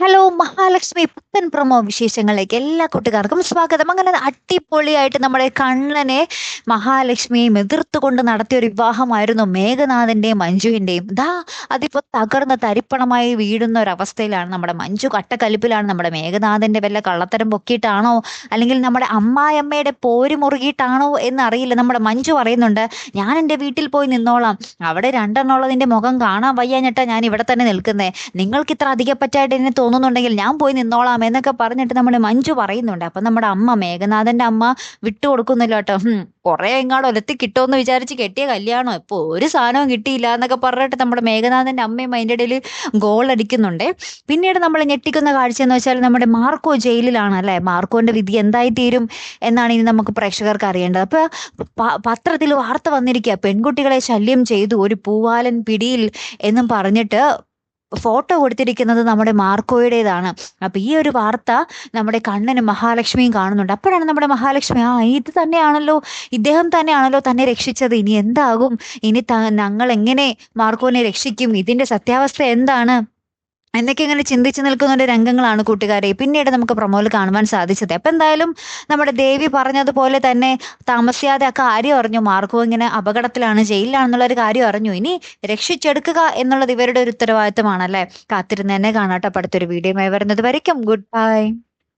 Hello Mahalakshmi. പുത്തൻ promo വിശേഷങ്ങളിലേക്ക് എല്ലാ കൂട്ടുകാർക്കും സ്വാഗതം. അങ്ങനെ അടിപൊളിയായിട്ട് നമ്മുടെ കണ്ണനെ മഹാലക്ഷ്മിയെയും എതിർത്തുകൊണ്ട് നടത്തിയ ഒരു വിവാഹമായിരുന്നു മേഘനാഥന്റെയും മഞ്ജുവിന്റെയും. ദാ അതിപ്പോ തകർന്ന് തരിപ്പണമായി വീഴുന്ന ഒരു അവസ്ഥയിലാണ് നമ്മുടെ മഞ്ജു. കട്ടക്കലിപ്പിലാണ് നമ്മുടെ മേഘനാഥന്റെ വല്ല കള്ളത്തരം പൊക്കിയിട്ടാണോ? അല്ലെങ്കിൽ നമ്മുടെ അമ്മായിയമ്മയുടെ പോര് മുറുകിയിട്ടാണോ എന്നറിയില്ല. നമ്മുടെ മഞ്ജു പറയുന്നുണ്ട് ഞാൻ എന്റെ വീട്ടിൽ പോയി നിന്നോളാം. അവിടെ രണ്ടെണ്ണമുള്ളതിന്റെ മുഖം കാണാൻ വയ്യാഞ്ഞിട്ടാ ഞാൻ ഇവിടെ തന്നെ നിൽക്കുന്നേ. നിങ്ങൾക്ക് ഇത്ര അധികപ്പറ്റായിട്ട് എന്നെ തോന്നുന്നുണ്ടെങ്കിൽ ഞാൻ പോയി നിന്നോളാം എന്നൊക്കെ പറഞ്ഞിട്ട് നമ്മുടെ മഞ്ജു പറയുന്നുണ്ട്. അപ്പൊ നമ്മുടെ അമ്മ മേഘനാഥന്റെ അമ്മ വിട്ടുകൊടുക്കുന്നില്ല കേട്ടോ. കുറെ എങ്ങാട് ഒലത്തി കിട്ടുമെന്ന് വിചാരിച്ച് കെട്ടിയ കല്യാണം. ഇപ്പൊ ഒരു സാധനവും കിട്ടിയില്ല എന്നൊക്കെ പറഞ്ഞിട്ട് നമ്മുടെ മേഘനാഥന്റെ അമ്മയും അതിന്റെ ഇടയിൽ ഗോൾ അടിക്കുന്നുണ്ട്. പിന്നീട് നമ്മൾ ഞെട്ടിക്കുന്ന കാഴ്ച എന്ന് വെച്ചാൽ നമ്മുടെ മാർക്കോ ജയിലിലാണ് അല്ലെ? മാർക്കോന്റെ വിധി എന്തായി തീരും എന്നാണ് ഇനി നമുക്ക് പ്രേക്ഷകർക്ക് അറിയേണ്ടത്. അപ്പൊ പത്രത്തിൽ വാർത്ത വന്നിരിക്കുക പെൺകുട്ടികളെ ശല്യം ചെയ്തു ഒരു പൂവാലൻ പിടിയിൽ എന്നും പറഞ്ഞിട്ട് ഫോട്ടോ കൊടുത്തിരിക്കുന്നത് നമ്മുടെ മാർക്കോയുടേതാണ്. അപ്പൊ ഈ ഒരു വാർത്ത നമ്മുടെ കണ്ണനും മഹാലക്ഷ്മിയും കാണുന്നുണ്ട്. അപ്പോഴാണ് നമ്മുടെ മഹാലക്ഷ്മി ആ ഇത് തന്നെയാണല്ലോ. ഇദ്ദേഹം തന്നെയാണല്ലോ തന്നെ രക്ഷിച്ചത്. ഇനി എന്താകും? ഇനി ഞങ്ങൾ എങ്ങനെ മാർക്കോനെ രക്ഷിക്കും? ഇതിന്റെ സത്യാവസ്ഥ എന്താണ്? എന്നൊക്കെ ഇങ്ങനെ ചിന്തിച്ചു നിൽക്കുന്ന ഒരു രംഗങ്ങളാണ് കൂട്ടുകാരെ. പിന്നീട് നമുക്ക് പ്രൊമോയിൽ കാണുവാൻ സാധിച്ചത്. അപ്പം എന്തായാലും നമ്മുടെ ദേവി പറഞ്ഞതുപോലെ തന്നെ താമസിയാതെ ആ കാര്യം അറിഞ്ഞു. മാർക്കോ ഇങ്ങനെ അപകടത്തിലാണ് ജയിലിലാണെന്നുള്ള ഒരു കാര്യം അറിഞ്ഞു. ഇനി രക്ഷിച്ചെടുക്കുക എന്നുള്ളത് ഇവരുടെ ഒരു ഉത്തരവാദിത്തമാണല്ലേ? കാത്തിരുന്ന് തന്നെ കാണാട്ടോ. അടുത്തൊരു വീഡിയോ വരുന്നത് വരയ്ക്കും. Good bye